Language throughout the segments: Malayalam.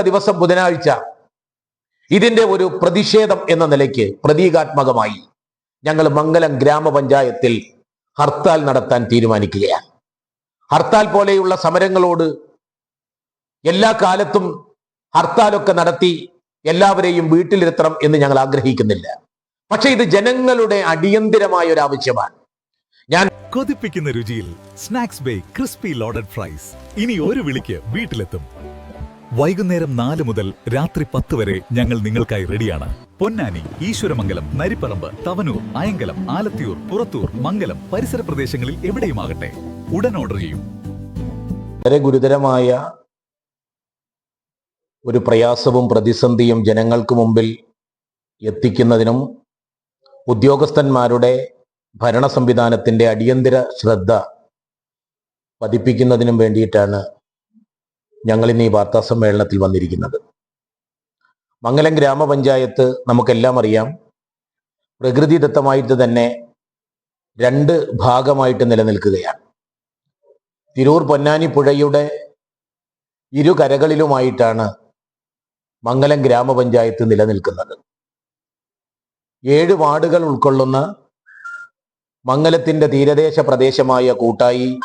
ദിവസം ബുധനാഴ്ച ഇതിന്റെ ഒരു പ്രതിഷേധം എന്ന നിലയ്ക്ക് പ്രതീകാത്മകമായി ഞങ്ങൾ മംഗലം ഗ്രാമപഞ്ചായത്തിൽ ഹർത്താൽ നടത്താൻ തീരുമാനിക്കുകയാണ്. ഹർത്താൽ പോലെയുള്ള സമരങ്ങളോട് എല്ലാ കാലത്തും ഹർത്താലൊക്കെ നടത്തി എല്ലാവരെയും വീട്ടിലിരുത്തണം എന്ന് ഞങ്ങൾ ആഗ്രഹിക്കുന്നില്ല. പക്ഷെ ഇത് ജനങ്ങളുടെ അടിയന്തിരമായ ഒരു ആവശ്യമാണ്. ഞാൻ കൊതിപ്പിക്കുന്ന രുചിയിൽ snacks bay crispy loaded fries. ഇനി ഒരു വിളിക്ക് വീട്ടിലെത്തും. വൈകുന്നേരം നാല് മുതൽ രാത്രി പത്ത് വരെ ഞങ്ങൾ നിങ്ങൾക്കായി റെഡിയാണ്. പൊന്നാനി ഈശ്വരമംഗലം നരിപ്പറമ്പ് തവനൂർ അയങ്കലം ആലത്തിയൂർ പുറത്തൂർ മംഗലം പരിസര പ്രദേശങ്ങളിൽ എവിടെയുമാകട്ടെ. ഉടൻ ഓർഡർ ചെയ്യും. വളരെ ഗുരുതരമായ ഒരു പ്രയാസവും പ്രതിസന്ധിയും ജനങ്ങൾക്ക് മുമ്പിൽ എത്തിക്കുന്നതിനും ഉദ്യോഗസ്ഥന്മാരുടെ ഭരണ സംവിധാനത്തിന്റെ അടിയന്തര ശ്രദ്ധ പതിപ്പിക്കുന്നതിനും വേണ്ടിയിട്ടാണ് ഞങ്ങൾ ഇന്ന് ഈ വാർത്താ സമ്മേളനത്തിൽ വന്നിരിക്കുന്നത്. മംഗലം ഗ്രാമപഞ്ചായത്ത് നമുക്കെല്ലാം അറിയാം. പ്രകൃതിദത്തമായിട്ട് തന്നെ രണ്ട് ഭാഗമായിട്ട് നിലനിൽക്കുകയാണ്. തിരൂർ പൊന്നാനി പുഴയുടെ ഇരു കരകളിലുമായിട്ടാണ് മംഗലം ഗ്രാമപഞ്ചായത്ത് നിലനിൽക്കുന്നത്. ഏഴ് വാർഡുകൾ ഉൾക്കൊള്ളുന്ന മംഗലത്തിന്റെ തീരദേശ പ്രദേശമായ കൂട്ടായി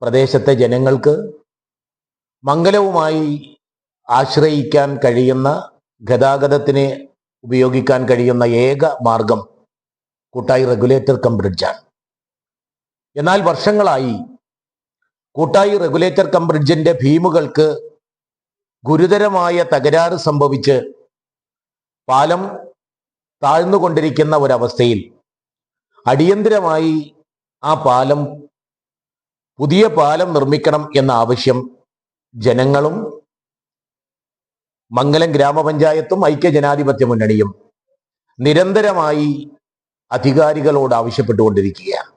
പ്രദേശത്തെ ജനങ്ങൾക്ക് മംഗലവുമായി ആശ്രയിക്കാൻ കഴിയുന്ന ഗതാഗതത്തിന് ഉപയോഗിക്കാൻ കഴിയുന്ന ഏക മാർഗം കൂട്ടായി റെഗുലേറ്റർ കം ബ്രിഡ്ജാണ്. എന്നാൽ വർഷങ്ങളായി കൂട്ടായി റെഗുലേറ്റർ കം ബ്രിഡ്ജിന്റെ ഭീമുകൾക്ക് ഗുരുതരമായ തകരാറ് സംഭവിച്ച് പാലം താഴ്ന്നുകൊണ്ടിരിക്കുന്ന ഒരവസ്ഥയിൽ അടിയന്തിരമായി ആ പാലം പുതിയ പാലം നിർമ്മിക്കണം എന്ന ആവശ്യം ജനങ്ങളും മംഗലം ഗ്രാമപഞ്ചായത്തും ഐക്യ ഐക്യജനാധിപത്യ മുന്നണിയും നിരന്തരമായി അധികാരികളോട് ആവശ്യപ്പെട്ടുകൊണ്ടിരിക്കുകയാണ്.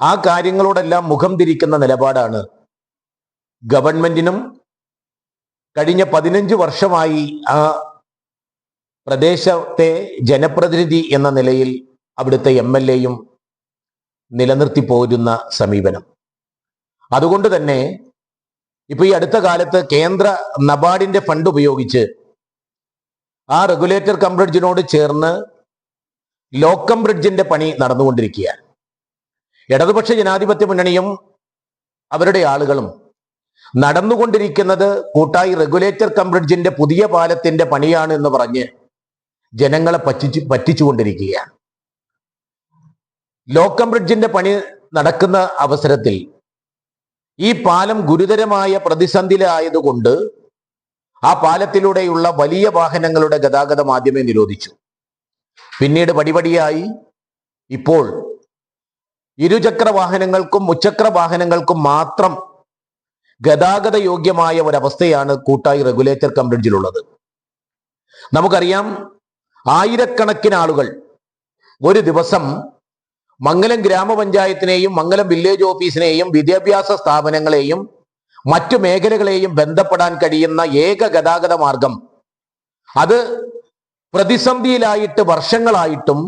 ആ കാര്യങ്ങളോടെല്ലാം മുഖം തിരിക്കുന്ന നിലപാടാണ് ഗവൺമെന്റിനും കഴിഞ്ഞ പതിനഞ്ച് വർഷമായി ആ പ്രദേശത്തെ ജനപ്രതിനിധി എന്ന നിലയിൽ അവിടുത്തെ എം എൽ എയും നിലനിർത്തി പോരുന്ന സമീപനം. അതുകൊണ്ട് തന്നെ ഇപ്പൊ ഈ അടുത്ത കാലത്ത് കേന്ദ്ര നബാർഡിന്റെ ഫണ്ട് ഉപയോഗിച്ച് ആ റെഗുലേറ്റർ കം ബ്രിഡ്ജിനോട് ചേർന്ന് ലോക്കം ബ്രിഡ്ജിന്റെ പണി നടന്നുകൊണ്ടിരിക്കുകയാണ്. ഇടതുപക്ഷ ജനാധിപത്യ മുന്നണിയും അവരുടെ ആളുകളും നടന്നുകൊണ്ടിരിക്കുന്നത് കൂട്ടായി റെഗുലേറ്റർ കം ബ്രിഡ്ജിന്റെ പുതിയ പാലത്തിന്റെ പണിയാണ് എന്ന് പറഞ്ഞ് ജനങ്ങളെ പറ്റിച്ചു പറ്റിച്ചുകൊണ്ടിരിക്കുകയാണ്. ലോക്കം ബ്രിഡ്ജിന്റെ പണി നടക്കുന്ന അവസരത്തിൽ ഈ പാലം ഗുരുതരമായ പ്രതിസന്ധിയിലായതുകൊണ്ട് ആ പാലത്തിലൂടെയുള്ള വലിയ വാഹനങ്ങളുടെ ഗതാഗതം ആദ്യമേ നിരോധിച്ചു. പിന്നീട് പടിപടിയായി ഇപ്പോൾ ഇരുചക്ര വാഹനങ്ങൾക്കും മുച്ചക്ര വാഹനങ്ങൾക്കും മാത്രം ഗതാഗത യോഗ്യമായ ഒരവസ്ഥയാണ് കൂട്ടായി റെഗുലേറ്റർ കം ബ്രിഡ്ജിലുള്ളത് നമുക്കറിയാം ആയിരക്കണക്കിന് ആളുകൾ ഒരു ദിവസം മംഗലം ഗ്രാമപഞ്ചായത്തിനെയും മംഗലം വില്ലേജ് ഓഫീസിനെയും വിദ്യാഭ്യാസ സ്ഥാപനങ്ങളെയും മറ്റു മേഖലകളെയും ബന്ധപ്പെടാൻ കഴിയുന്ന ഏക ഗതാഗത മാർഗം. അത് പ്രതിസന്ധിയിലായിട്ട് വർഷങ്ങളായിട്ടും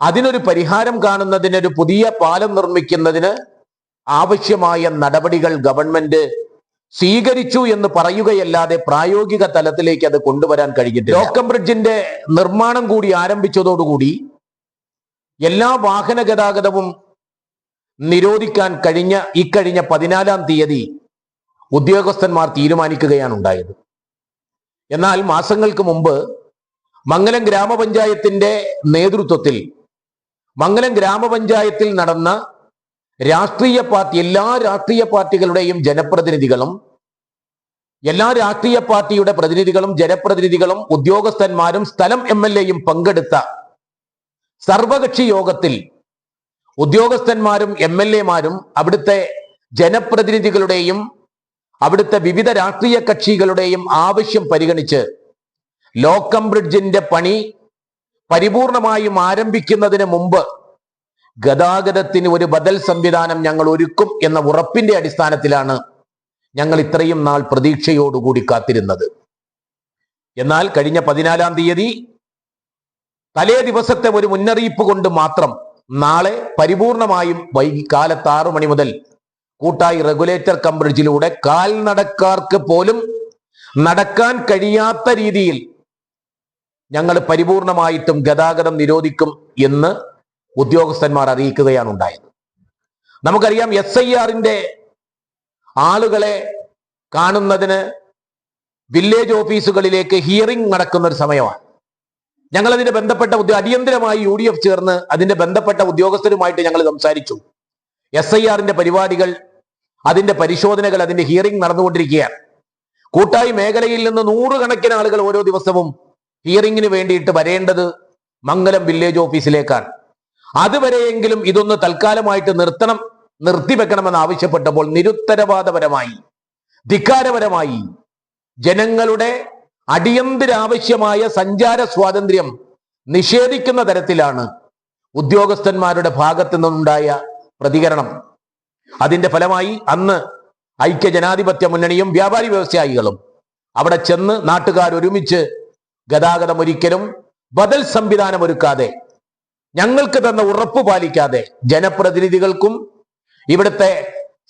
അതിനൊരു പരിഹാരം കാണുന്നതിനൊരു പുതിയ പാലം നിർമ്മിക്കുന്നതിന് ആവശ്യമായ നടപടികൾ ഗവൺമെന്റ് സ്വീകരിച്ചു എന്ന് പറയുകയല്ലാതെ പ്രായോഗിക തലത്തിലേക്ക് അത് കൊണ്ടുവരാൻ കഴിഞ്ഞിട്ടില്ല. ലോക്കം ബ്രിഡ്ജിന്റെ നിർമ്മാണം കൂടി ആരംഭിച്ചതോടുകൂടി എല്ലാ വാഹന ഗതാഗതവും നിരോധിക്കാൻ കഴിഞ്ഞ ഇക്കഴിഞ്ഞ പതിനാലാം തീയതി ഉദ്യോഗസ്ഥന്മാർ തീരുമാനിക്കുകയാണ് ഉണ്ടായത്. എന്നാൽ മാസങ്ങൾക്ക് മുമ്പ് മംഗലം ഗ്രാമപഞ്ചായത്തിന്റെ നേതൃത്വത്തിൽ മംഗലം ഗ്രാമപഞ്ചായത്തിൽ നടന്ന രാഷ്ട്രീയ പാർട്ടി എല്ലാ രാഷ്ട്രീയ പാർട്ടികളുടെയും ജനപ്രതിനിധികളും എല്ലാ രാഷ്ട്രീയ പാർട്ടിയുടെ പ്രതിനിധികളും ജനപ്രതിനിധികളും ഉദ്യോഗസ്ഥന്മാരും സ്ഥലം എം എൽ എയും പങ്കെടുത്ത സർവകക്ഷി യോഗത്തിൽ ഉദ്യോഗസ്ഥന്മാരും എം എൽ എമാരും അവിടുത്തെ ജനപ്രതിനിധികളുടെയും അവിടുത്തെ വിവിധ രാഷ്ട്രീയ കക്ഷികളുടെയും ആവശ്യം പരിഗണിച്ച് ലോക്കം ബ്രിഡ്ജിന്റെ പണി പരിപൂർണമായും ആരംഭിക്കുന്നതിന് മുമ്പ് ഗതാഗതത്തിന് ഒരു ബദൽ സംവിധാനം ഞങ്ങൾ ഒരുക്കും എന്ന ഉറപ്പിന്റെ അടിസ്ഥാനത്തിലാണ് ഞങ്ങൾ ഇത്രയും നാൾ പ്രതീക്ഷയോടുകൂടി കാത്തിരുന്നത്. എന്നാൽ കഴിഞ്ഞ പതിനാലാം തീയതി തലേ ദിവസത്തെ ഒരു മുന്നറിയിപ്പ് കൊണ്ട് മാത്രം നാളെ പരിപൂർണമായും വൈകി കാലത്ത് ആറു മണി മുതൽ കൂട്ടായി റെഗുലേറ്റർ കം ബ്രിഡ്ജിലൂടെ കാൽനടക്കാർക്ക് പോലും നടക്കാൻ കഴിയാത്ത രീതിയിൽ ഞങ്ങൾ പരിപൂർണമായിട്ടും ഗതാഗതം നിരോധിക്കും എന്ന് ഉദ്യോഗസ്ഥന്മാർ അറിയിക്കുകയാണ് ഉണ്ടായത്. നമുക്കറിയാം എസ് ഐ ആറിന്റെ ആളുകളെ കാണുന്നതിന് വില്ലേജ് ഓഫീസുകളിലേക്ക് ഹിയറിംഗ് നടക്കുന്ന ഒരു സമയമാണ്. ഞങ്ങൾ അതിന്റെ ബന്ധപ്പെട്ട അടിയന്തരമായി യു ഡി എഫ് ചേർന്ന് അതിന്റെ ബന്ധപ്പെട്ട ഉദ്യോഗസ്ഥരുമായിട്ട് ഞങ്ങൾ സംസാരിച്ചു. എസ് ഐ ആറിന്റെ പരിപാടികൾ അതിന്റെ പരിശോധനകൾ അതിന്റെ ഹിയറിംഗ് നടന്നുകൊണ്ടിരിക്കുകയാണ്. കൂട്ടായി മേഖലയിൽ നിന്ന് നൂറുകണക്കിന് ആളുകൾ ഓരോ ദിവസവും ഹിയറിംഗിന് വേണ്ടിയിട്ട് വരേണ്ടത് മംഗലം വില്ലേജ് ഓഫീസിലേക്കാണ് അതുവരെയെങ്കിലും ഇതൊന്ന് തൽക്കാലമായിട്ട് നിർത്തണം നിർത്തിവെക്കണമെന്ന് ആവശ്യപ്പെട്ടപ്പോൾ നിരുത്തരവാദപരമായി ധിക്കാരപരമായി ജനങ്ങളുടെ അടിയന്തരാവശ്യമായ സഞ്ചാര സ്വാതന്ത്ര്യം നിഷേധിക്കുന്ന തരത്തിലാണ് ഉദ്യോഗസ്ഥന്മാരുടെ ഭാഗത്തു നിന്നുണ്ടായ പ്രതികരണം. അതിന്റെ ഫലമായി അന്ന് ഐക്യ ജനാധിപത്യ മുന്നണിയും വ്യാപാരി വ്യവസായികളും അവിടെ ചെന്ന് നാട്ടുകാർ ഒരുമിച്ച് ഗതാഗതം ഒരിക്കലും ബദൽ സംവിധാനം ഒരുക്കാതെ ഞങ്ങൾക്ക് തന്ന ഉറപ്പ് പാലിക്കാതെ ജനപ്രതിനിധികൾക്കും ഇവിടുത്തെ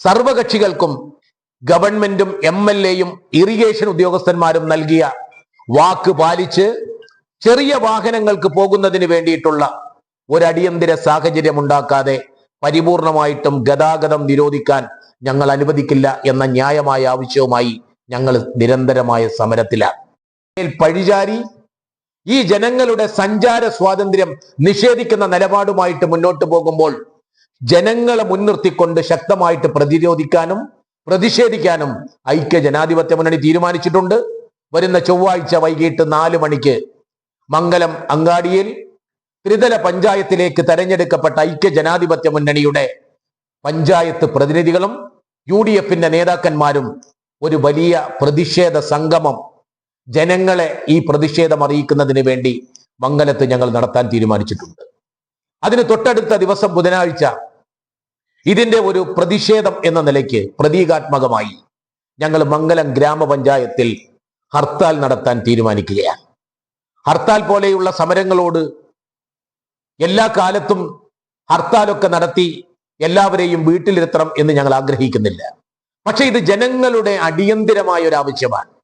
സർവകക്ഷികൾക്കും ഗവൺമെന്റും എം എൽ എയും ഇറിഗേഷൻ ഉദ്യോഗസ്ഥന്മാരും നൽകിയ വാക്ക് പാലിച്ച് ചെറിയ വാഹനങ്ങൾക്ക് പോകുന്നതിന് വേണ്ടിയിട്ടുള്ള ഒരു അടിയന്തര സാഹചര്യം ഉണ്ടാക്കാതെ പരിപൂർണമായിട്ടും ഗതാഗതം നിരോധിക്കാൻ ഞങ്ങൾ അനുവദിക്കില്ല എന്ന ന്യായമായ ആവശ്യവുമായി ഞങ്ങൾ നിരന്തരമായ സമരത്തിലാണ്. പഴിചാരി ഈ ജനങ്ങളുടെ സഞ്ചാര സ്വാതന്ത്ര്യം നിഷേധിക്കുന്ന നിലപാടുമായിട്ട് മുന്നോട്ട് പോകുമ്പോൾ ജനങ്ങളെ മുൻനിർത്തിക്കൊണ്ട് ശക്തമായിട്ട് പ്രതിരോധിക്കാനും പ്രതിഷേധിക്കാനും ഐക്യ ജനാധിപത്യ മുന്നണി തീരുമാനിച്ചിട്ടുണ്ട്. വരുന്ന ചൊവ്വാഴ്ച വൈകിട്ട് നാല് മണിക്ക് മംഗലം അങ്ങാടിയിൽ ത്രിതല പഞ്ചായത്തിലേക്ക് തെരഞ്ഞെടുക്കപ്പെട്ട ഐക്യ ജനാധിപത്യ മുന്നണിയുടെ പഞ്ചായത്ത് പ്രതിനിധികളും യു ഡി എഫിന്റെ നേതാക്കന്മാരും ഒരു വലിയ പ്രതിഷേധ സംഗമം ജനങ്ങളെ ഈ പ്രതിഷേധം അറിയിക്കുന്നതിന് വേണ്ടി മംഗലത്ത് ഞങ്ങൾ നടത്താൻ തീരുമാനിച്ചിട്ടുണ്ട്. അതിന് തൊട്ടടുത്ത ദിവസം ബുധനാഴ്ച ഇതിന്റെ ഒരു പ്രതിഷേധം എന്ന നിലയ്ക്ക് പ്രതീകാത്മകമായി ഞങ്ങൾ മംഗലം ഗ്രാമപഞ്ചായത്തിൽ ഹർത്താൽ നടത്താൻ തീരുമാനിക്കുകയാണ്. ഹർത്താൽ പോലെയുള്ള സമരങ്ങളോട് എല്ലാ കാലത്തും ഹർത്താലൊക്കെ നടത്തി എല്ലാവരെയും വീട്ടിലിരുത്തണം എന്ന് ഞങ്ങൾ ആഗ്രഹിക്കുന്നില്ല. പക്ഷെ ഇത് ജനങ്ങളുടെ അടിയന്തിരമായ ഒരു ആവശ്യമാണ്